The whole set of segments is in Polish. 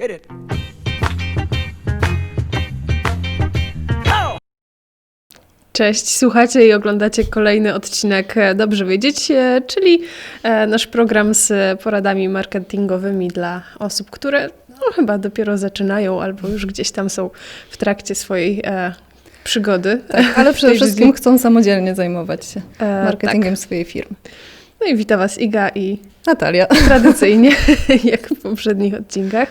Hit it. Cześć, słuchacie i oglądacie kolejny odcinek e, Dobrze Wiedzieć, e, czyli e, nasz program z poradami marketingowymi dla osób, które no, chyba dopiero zaczynają albo już gdzieś tam są w trakcie swojej e, przygody. Tak, ale przede wszystkim chcą samodzielnie zajmować się E, marketingiem swojej firmy. No i witam Was Iga i Natalia. tradycyjnie, jak w poprzednich odcinkach.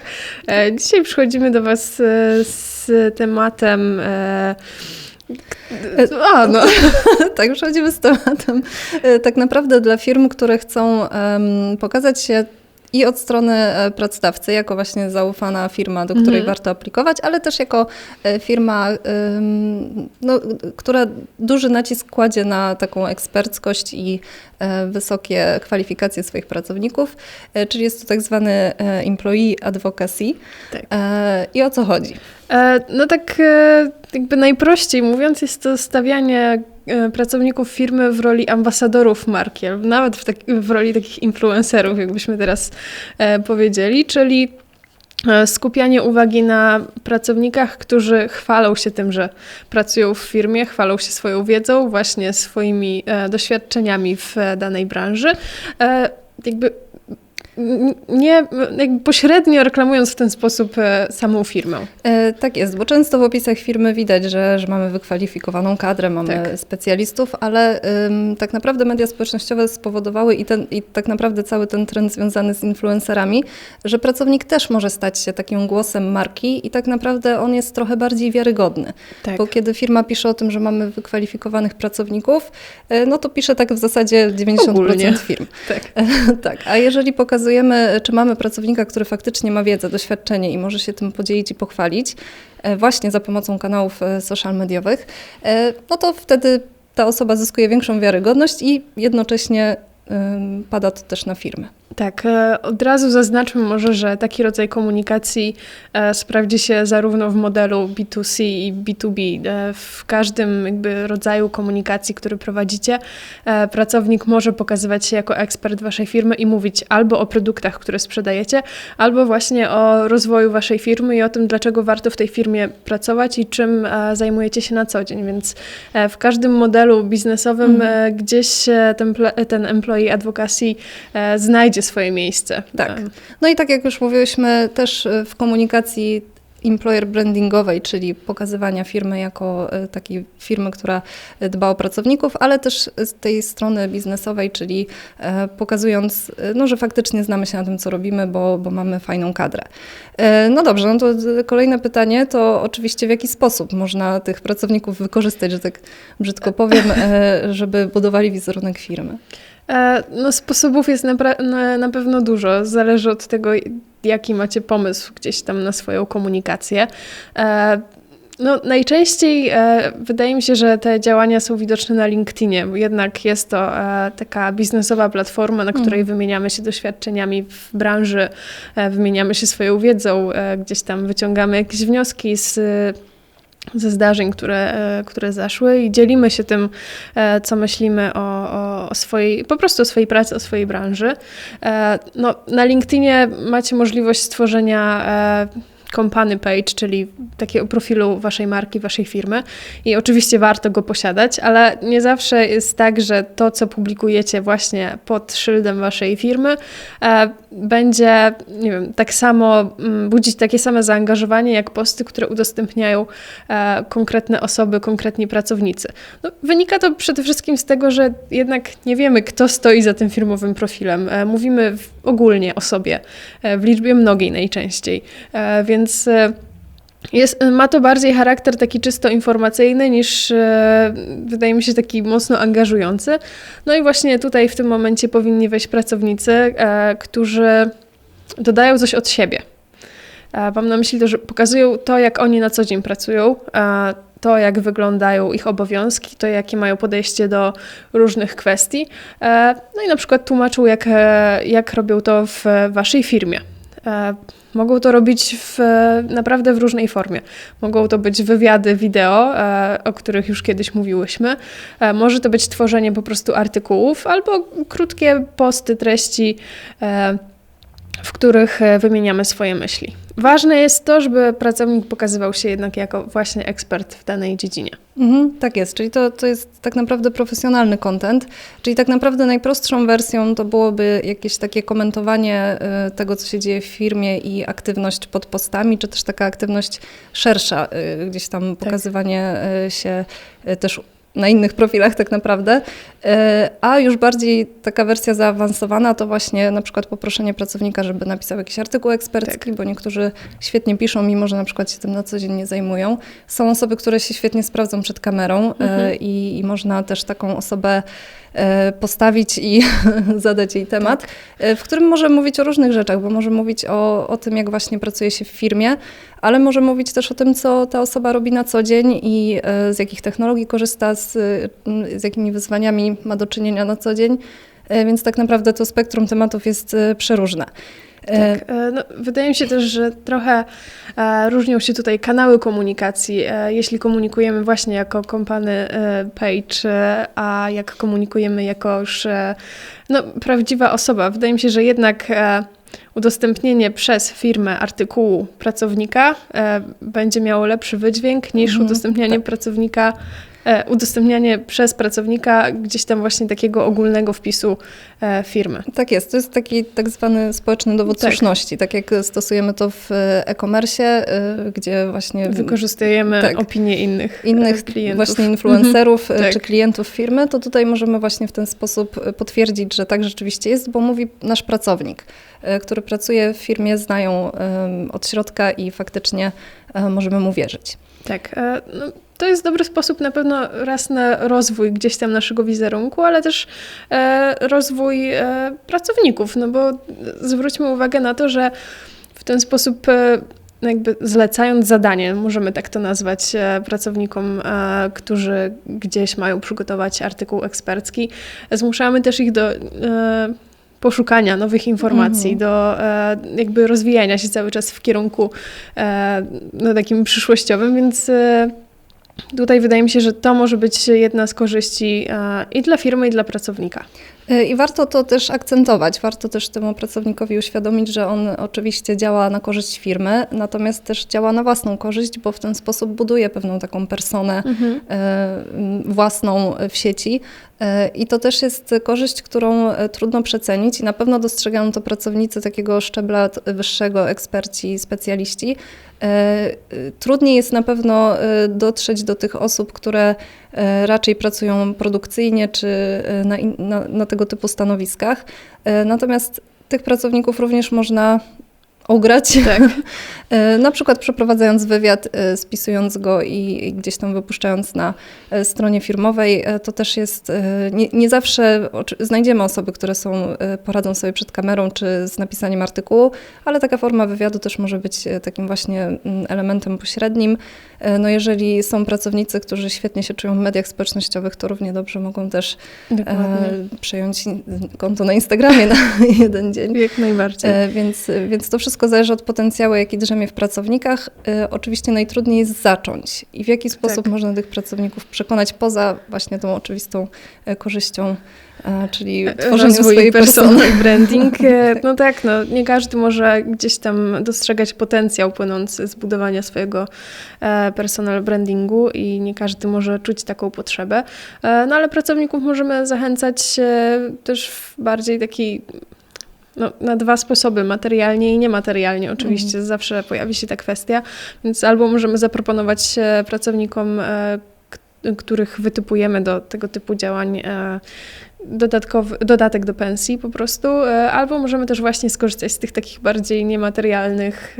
E, Dzisiaj przychodzimy do Was e, z tematem. e, A, no. tak, przechodzimy z tematem. Tak naprawdę dla firm, które chcą em, pokazać się i od strony e, pracodawcy, jako właśnie zaufana firma, do której Mhm. warto aplikować, ale też jako e, firma, no, która duży nacisk kładzie na taką eksperckość i e, wysokie kwalifikacje swoich pracowników, czyli jest to tak zwany employee advocacy. Tak. I o co chodzi? No tak jakby najprościej mówiąc jest to stawianie pracowników firmy w roli ambasadorów marki, albo nawet w, tak, w roli takich influencerów, jakbyśmy teraz e, powiedzieli, czyli e, skupianie uwagi na pracownikach, którzy chwalą się tym, że pracują w firmie, chwalą się swoją wiedzą, właśnie swoimi e, doświadczeniami w e, danej branży. E, Jakby nie jakby pośrednio reklamując w ten sposób e, samą firmę. E, tak jest, bo często w opisach firmy widać, że, że mamy wykwalifikowaną kadrę, mamy Tak. specjalistów, ale ym, tak naprawdę media społecznościowe spowodowały i, ten, i tak naprawdę cały ten trend związany z influencerami, że pracownik też może stać się takim głosem marki i tak naprawdę on jest trochę bardziej wiarygodny. Tak. Bo kiedy firma pisze o tym, że mamy wykwalifikowanych pracowników, e, no to pisze tak w zasadzie 90% Ogólnie. firm. Tak. tak, a jeżeli pokazujemy, czy mamy pracownika, który faktycznie ma wiedzę, doświadczenie i może się tym podzielić i pochwalić, e, właśnie za pomocą kanałów e, social mediowych, e, no to wtedy ta osoba zyskuje większą wiarygodność i jednocześnie pada to też na firmę. Tak, e, od razu zaznaczmy może, że taki rodzaj komunikacji e, sprawdzi się zarówno w modelu B2C i B2B. E, W każdym jakby rodzaju komunikacji, który prowadzicie, pracownik może pokazywać się jako ekspert waszej firmy i mówić albo o produktach, które sprzedajecie, albo właśnie o rozwoju waszej firmy i o tym, dlaczego warto w tej firmie pracować i czym zajmujecie się na co dzień. Więc w każdym modelu biznesowym e, gdzieś ten, ten employee advocacy e, znajdzie swoje miejsce. Tak. E, No i tak jak już mówiłyśmy, też y, w komunikacji employer brandingowej, czyli pokazywania firmy jako y, takiej firmy, która y, dba o pracowników, ale też z tej strony biznesowej, czyli e, pokazując, no, że faktycznie znamy się na tym, co robimy, bo, bo mamy fajną kadrę. E, No dobrze, no to kolejne pytanie to oczywiście w jaki sposób można tych pracowników wykorzystać, że tak brzydko powiem, e, żeby budowali wizerunek firmy. E, No, sposobów jest na, na pewno dużo. Zależy od tego, jaki macie pomysł gdzieś tam na swoją komunikację. E, No, najczęściej e, wydaje mi się, że te działania są widoczne na LinkedInie, bo jednak jest to e, taka biznesowa platforma, na której Mhm. wymieniamy się doświadczeniami w branży, e, wymieniamy się swoją wiedzą, gdzieś tam wyciągamy jakieś wnioski z ze zdarzeń, które, e, które zaszły i dzielimy się tym, e, co myślimy o, o, swojej, po prostu o swojej pracy, o swojej branży. E, No, na LinkedInie macie możliwość stworzenia company page, czyli takiego profilu waszej marki, waszej firmy i oczywiście warto go posiadać, ale nie zawsze jest tak, że to, co publikujecie właśnie pod szyldem waszej firmy, e, będzie, nie wiem, tak samo mm, budzić takie same zaangażowanie jak posty, które udostępniają e, konkretne osoby, konkretni pracownicy. No, wynika to przede wszystkim z tego, że jednak nie wiemy, kto stoi za tym firmowym profilem. E, mówimy w, ogólnie o sobie, e, w liczbie mnogiej najczęściej, e, więc e, jest, ma to bardziej charakter taki czysto informacyjny niż wydaje mi się taki mocno angażujący. No i właśnie tutaj w tym momencie powinni wejść pracownicy, którzy dodają coś od siebie. Mam na myśli to, że pokazują to, jak oni na co dzień pracują, to, jak wyglądają ich obowiązki, to, jakie mają podejście do różnych kwestii. E, No i na przykład tłumaczą, jak, e, jak robią to w waszej firmie. E, Mogą to robić w, naprawdę w różnej formie. Mogą to być wywiady wideo, o których już kiedyś mówiłyśmy. Może to być tworzenie po prostu artykułów albo krótkie posty, treści. E, których e, wymieniamy swoje myśli. Ważne jest to, żeby pracownik pokazywał się jednak jako właśnie ekspert w danej dziedzinie. Mhm, tak jest, czyli to, to jest tak naprawdę profesjonalny content, czyli tak naprawdę najprostszą wersją to byłoby jakieś takie komentowanie y, tego, co się dzieje w firmie i aktywność pod postami, czy też taka aktywność szersza, y, gdzieś tam pokazywanie y, się też na innych profilach tak naprawdę, E, a już bardziej taka wersja zaawansowana to właśnie na przykład poproszenie pracownika, żeby napisał jakiś artykuł ekspercki, Tak. bo niektórzy świetnie piszą, mimo że na przykład się tym na co dzień nie zajmują. Są osoby, które się świetnie sprawdzą przed kamerą e, Mhm. i, i można też taką osobę postawić i zadać jej temat, e, w którym może mówić o różnych rzeczach, bo może mówić o, o tym, jak właśnie pracuje się w firmie, ale może mówić też o tym, co ta osoba robi na co dzień i e, z jakich technologii korzysta, z, z jakimi wyzwaniami ma do czynienia na co dzień. E, Więc tak naprawdę to spektrum tematów jest e, przeróżne. E, Tak, e, no, wydaje mi się też, że trochę e, różnią się tutaj kanały komunikacji. E, jeśli komunikujemy właśnie jako kompany e, page, e, a jak komunikujemy jako już e, no, prawdziwa osoba. Wydaje mi się, że jednak e, udostępnienie przez firmę artykułu pracownika e, będzie miało lepszy wydźwięk niż Mhm, udostępnianie pracownika. E, Udostępnianie przez pracownika gdzieś tam właśnie takiego ogólnego wpisu e, firmy. Tak jest, to jest taki tak zwany społeczny dowód Tak. słuszności, tak jak stosujemy to w e, e-commerce, gdzie właśnie Wykorzystujemy Tak. opinie innych, innych klientów. właśnie influencerów e, Tak. czy klientów firmy, to tutaj możemy właśnie w ten sposób potwierdzić, że tak rzeczywiście jest, bo mówi nasz pracownik, który pracuje w firmie, znają od środka i faktycznie możemy mu wierzyć. Tak, e, no, to jest dobry sposób na pewno raz na rozwój gdzieś tam naszego wizerunku, ale też e, rozwój e, pracowników, no bo zwróćmy uwagę na to, że w ten sposób e, jakby zlecając zadanie, możemy tak to nazwać, pracownikom, którzy gdzieś mają przygotować artykuł ekspercki, zmuszamy też ich do poszukania nowych informacji, Mhm. do e, jakby rozwijania się cały czas w kierunku e, no, takim przyszłościowym, więc e, tutaj wydaje mi się, że to może być jedna z korzyści e, i dla firmy, i dla pracownika. E, I warto to też akcentować, warto też temu pracownikowi uświadomić, że on oczywiście działa na korzyść firmy, natomiast też działa na własną korzyść, bo w ten sposób buduje pewną taką personę e, m, własną w sieci. E, I to też jest korzyść, którą trudno przecenić i na pewno dostrzegają to pracownicy takiego szczebla wyższego, eksperci, specjaliści. E, e, Trudniej jest na pewno e, dotrzeć do tych osób, które raczej pracują produkcyjnie czy na, na, na tego typu stanowiskach. Natomiast tych pracowników również można ograć, Tak. E, na przykład przeprowadzając wywiad, e, spisując go i, gdzieś tam wypuszczając na e, stronie firmowej, to też jest, nie, nie zawsze znajdziemy osoby, które są, poradzą sobie przed kamerą czy z napisaniem artykułu, ale taka forma wywiadu też może być takim właśnie mm, elementem pośrednim. No jeżeli są pracownicy, którzy świetnie się czują w mediach społecznościowych, to równie dobrze mogą też Dokładnie. przejąć konto na Instagramie na jeden dzień. Jak najbardziej. Więc, więc to wszystko zależy od potencjału, jaki drzemie w pracownikach. E, Oczywiście najtrudniej jest zacząć i w jaki sposób Tak. można tych pracowników przekonać poza właśnie tą oczywistą e, korzyścią, e, czyli tworzeniu Rozwój swojej persony. personal branding. E, No tak, no, nie każdy może gdzieś tam dostrzegać potencjał płynący z budowania swojego e, personal brandingu i nie każdy może czuć taką potrzebę. E, No ale pracowników możemy zachęcać e, też w bardziej taki no, na dwa sposoby, materialnie i niematerialnie. Oczywiście zawsze pojawi się ta kwestia, więc albo możemy zaproponować e, pracownikom, e, których wytypujemy do tego typu działań, e, dodatkowy, dodatek do pensji po prostu, albo możemy też właśnie skorzystać z tych takich bardziej niematerialnych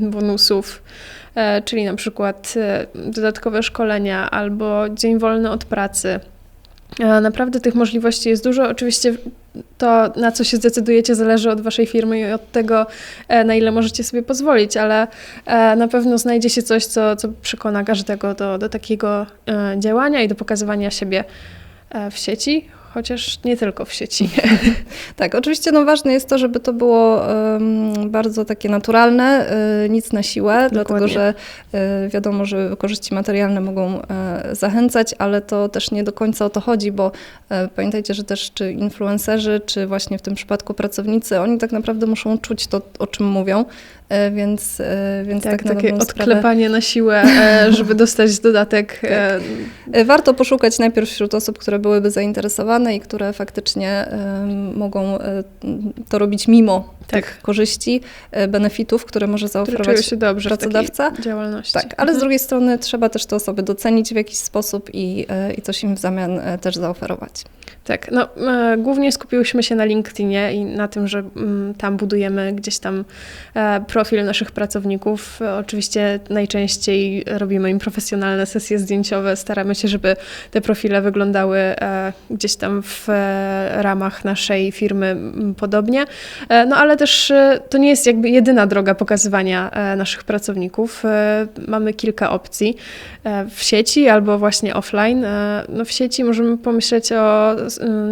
bonusów, czyli na przykład dodatkowe szkolenia albo dzień wolny od pracy. E, Naprawdę tych możliwości jest dużo. Oczywiście to, na co się zdecydujecie, zależy od waszej firmy i od tego, e, na ile możecie sobie pozwolić, ale e, na pewno znajdzie się coś, co, co przekona każdego do, do takiego działania i do pokazywania siebie w sieci. Chociaż nie tylko w sieci. Tak, oczywiście no, ważne jest to, żeby to było em, bardzo takie naturalne, y, nic na siłę, dlatego że y, wiadomo, że korzyści materialne mogą e, zachęcać, ale to też nie do końca o to chodzi, bo e, pamiętajcie, że też czy influencerzy, czy właśnie w tym przypadku pracownicy, oni tak naprawdę muszą czuć to, o czym mówią, e, więc, więc tak, Tak, na takie dobrą sprawę- odklepanie na siłę, żeby dostać dodatek. E, Warto poszukać najpierw wśród osób, które byłyby zainteresowane i które faktycznie mogą e, to robić mimo Tak. tych korzyści, e, benefitów, które może zaoferować się dobrze pracodawca. w działalności. Tak, ale z drugiej strony trzeba też te osoby docenić w jakiś sposób i, e, i coś im w zamian też zaoferować. Tak, no głównie skupiłyśmy się na LinkedInie i na tym, że mm, tam budujemy gdzieś tam profil naszych pracowników. Oczywiście najczęściej robimy im profesjonalne sesje zdjęciowe, staramy się, żeby te profile wyglądały gdzieś tam w e, ramach naszej firmy podobnie. E, no ale też e, to nie jest jakby jedyna droga pokazywania naszych pracowników. Mamy kilka opcji w sieci albo właśnie offline. No w sieci możemy pomyśleć o,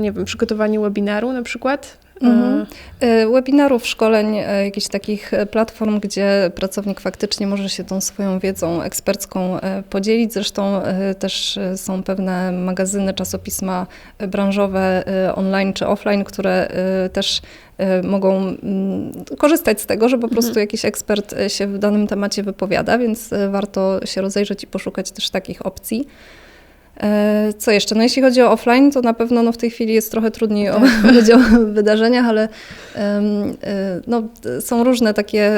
nie wiem, przygotowaniu webinaru na przykład. E, Mhm. E, Webinarów, szkoleń, e, jakichś takich e, platform, gdzie pracownik faktycznie może się tą swoją wiedzą ekspercką e, podzielić. Zresztą e, też e, są pewne magazyny, czasopisma e, branżowe e, online czy offline, które e, też e, mogą korzystać z tego, że po prostu jakiś ekspert e, się w danym temacie wypowiada, więc e, warto się rozejrzeć i poszukać też takich opcji. E, Co jeszcze? No jeśli chodzi o offline, to na pewno no, w tej chwili jest trochę trudniej o, mówić o wydarzeniach, ale e, no, są różne takie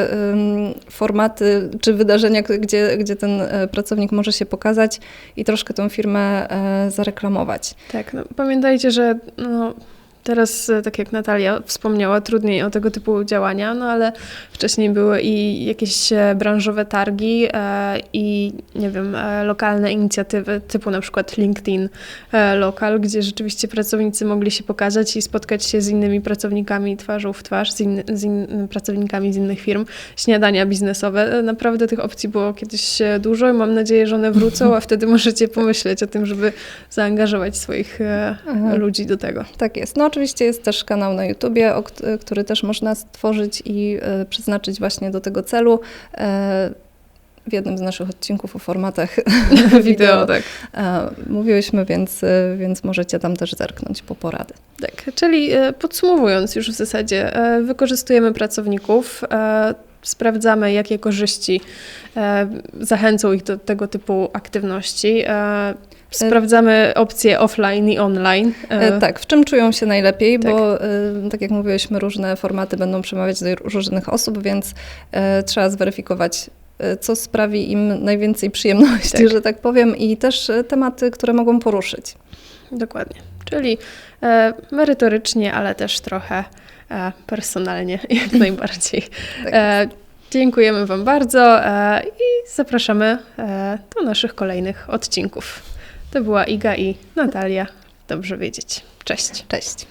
formaty czy wydarzenia, gdzie, gdzie ten e, pracownik może się pokazać i troszkę tą firmę zareklamować. Tak, no, pamiętajcie, że no, teraz, e, tak jak Natalia wspomniała, trudniej o tego typu działania, no ale wcześniej były i jakieś e, branżowe targi e, i nie wiem, lokalne inicjatywy typu na przykład LinkedIn Local, gdzie rzeczywiście pracownicy mogli się pokazać i spotkać się z innymi pracownikami twarzą w twarz, z, inny, z in, pracownikami z innych firm, śniadania biznesowe. Naprawdę tych opcji było kiedyś dużo i mam nadzieję, że one wrócą, a wtedy możecie pomyśleć o tym, żeby zaangażować swoich Aha. ludzi do tego. Tak jest. No oczywiście jest też kanał na YouTubie, który też można stworzyć i e, przeznaczyć właśnie do tego celu. E, w jednym z naszych odcinków o formatach wideo tak. e, mówiłyśmy, więc, więc możecie tam też zerknąć po porady. Tak, czyli podsumowując już w zasadzie, wykorzystujemy pracowników, sprawdzamy jakie korzyści zachęcą ich do tego typu aktywności. E, Sprawdzamy opcje offline i online. E, E, Tak, w czym czują się najlepiej, tak. bo tak jak mówiłyśmy, różne formaty będą przemawiać do różnych osób, więc trzeba zweryfikować, co sprawi im najwięcej przyjemności, Tak. że tak powiem, i też tematy, które mogą poruszyć. Dokładnie. Czyli e, merytorycznie, ale też trochę e, personalnie, jak najbardziej. Tak. E, dziękujemy Wam bardzo i zapraszamy do naszych kolejnych odcinków. To była Iga i Natalia. Dobrze wiedzieć. Cześć. Cześć.